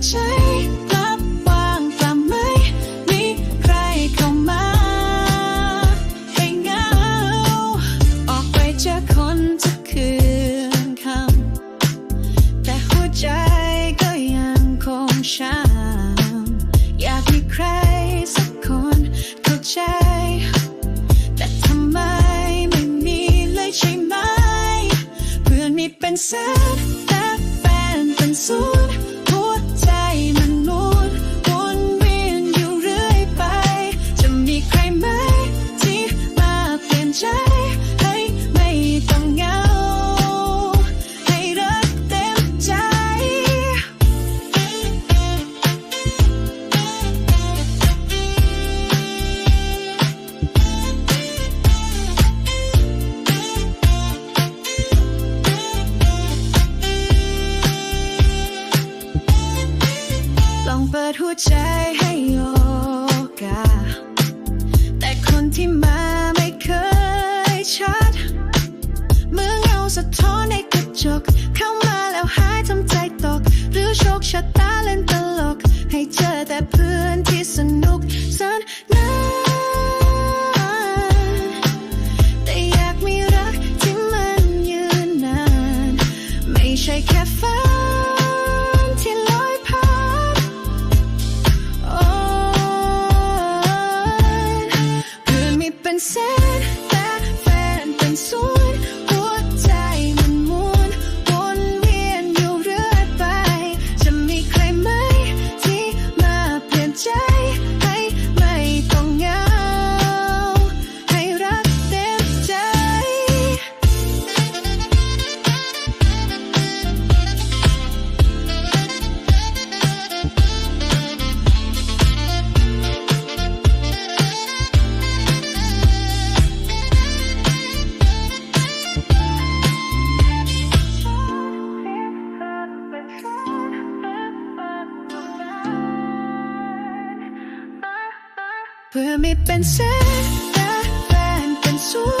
นหวานแต่เรื่องหัวใจรับวางกลับไม่มีใครเข้ามา ให้เหงา ออกไปเจอคนทุกคืนคำแต่หัวใจก็ยังคงช้ำอยากมีใครสักคนเข้าใจ แต่ทำไมไม่มีเลยใช่ไหม เพื่อนมีเป็นแสนแต่แฟนเป็นศูนย์ เปิดหัวใจให้โอกาสแต่คนที่มาไม่เคยชัดเมื่อเงาสะท้อนในกระจก เข้ามาแล้วหายทำใจตก หรือโชคชะตาเล่นตลก ให้เจอแต่เพื่อนที่สนุกสนนานแต่อยากมีรักที่มันยืนนาน ไม่ใช่แค่ฝัน เพื่อไม่เป็นแสนแต่แฟนเป็นสู